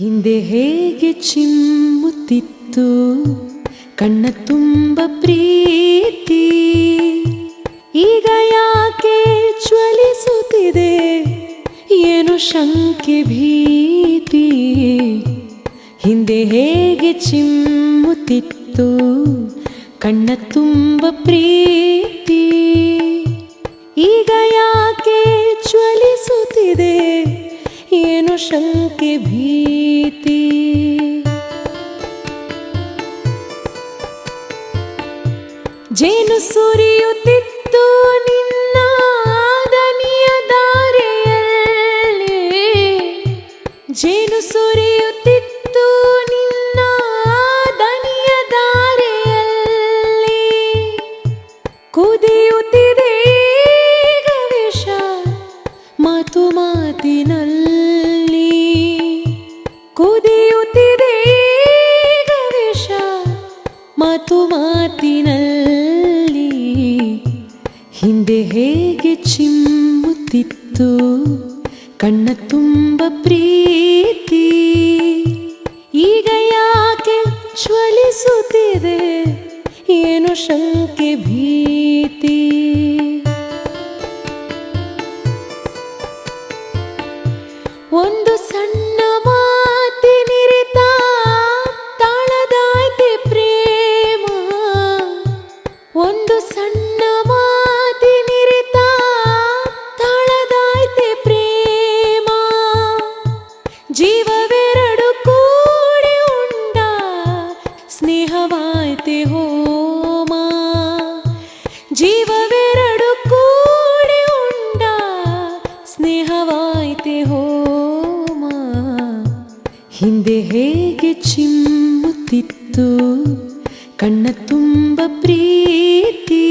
ಹಿಂದೆ ಹೇಗೆ ಚಿಮ್ಮುತ್ತಿತ್ತು, ಕಣ್ಣ ತುಂಬ ಪ್ರೀತಿ. ಈಗ ಯಾಕೆ ಜ್ವಲಿಸುತ್ತಿದೆ, ಏನು ಶಂಕೆ ಭೀತಿ. ಹಿಂದೆ ಹೇಗೆ ಚಿಮ್ಮುತ್ತಿತ್ತು, ಕಣ್ಣ ತುಂಬ ಪ್ರೀತಿ. ಈಗ ಯಾಕೆ ಜ್ವಲಿಸುತ್ತಿದೆ, ಏನು ಶಂಕೆ ಭೀತಿ ಜೇನು ಸುರಿಯುತ್ತಿತ್ತು ನಿನ್ನ ಹಿಂದೆ ಹೇಗೆ ಚಿಮ್ಮುತ್ತಿತ್ತು ಕಣ್ಣ ತುಂಬ ಪ್ರೀತಿ. ಈಗ ಯಾಕೆ ಜ್ವಲಿಸುತ್ತಿದೆ ಏನು ಶಂಕೆ ಭೀತಿ. ಒಂದು ಸಣ್ಣ ಸ್ನೇಹವಾಯ್ತೆ ಹೋಮ. ಜೀವವೆರಡು ಕೂಡಿ ಉಂಡ. ಸ್ನೇಹವಾಯ್ತೆ ಹೋಮ. ಹಿಂದೆ ಹೇಗೆ ಚಿಮ್ಮುತ್ತಿತ್ತು. ಕಣ್ಣ ತುಂಬ ಪ್ರೀತಿ.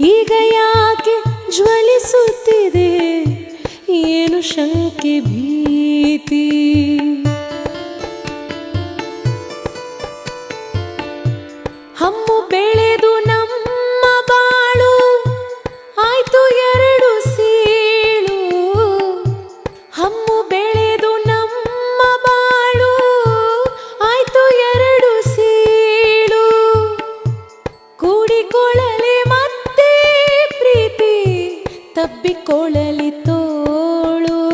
ಈಗ ಯಾಕೆ ಜ್ವಲಿಸುತ್ತಿದೆ? ಏನು ಶಂಕೆ ಭೀತಿ? ತಬ್ಬಿಕೊಳ್ಳಲಿ ತೋಳು.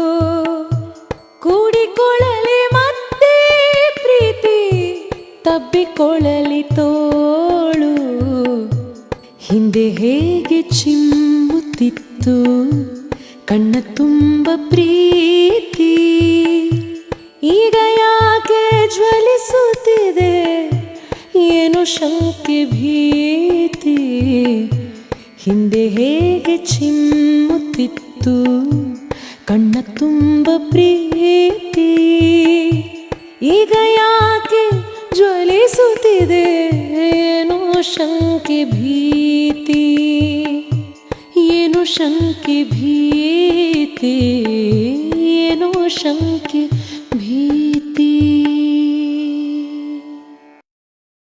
ಕೂಡಿಕೊಳ್ಳಲಿ ಮತ್ತೆ ಪ್ರೀತಿ. ತಬ್ಬಿಕೊಳ್ಳಲಿ ತೋಳು. ಹಿಂದೆ ಹೇಗೆ ಚಿಮ್ಮುತ್ತಿತ್ತು. ಕಣ್ಣ ತುಂಬ ಪ್ರೀತಿ. ಈಗ ಯಾಕೆ ಜ್ವಲಿಸುತ್ತಿದೆ? ಏನು ಶಂಕೆ ಭೀತಿ? ಹಿಂದೆ ಹೇಗೆ ಚಿಮ್ಮುತ್ತಿತ್ತು, ಕಣ್ಣ ತುಂಬ ಪ್ರೀತಿ. ಈಗ ಯಾಕೆ ಜ್ವಲಿಸುತ್ತಿದೆ, ಏನೋ ಶಂಕೆ ಭೀತಿ. ಏನು ಶಂಕೆ ಭೀತಿ, ಏನೋ ಶಂಕೆ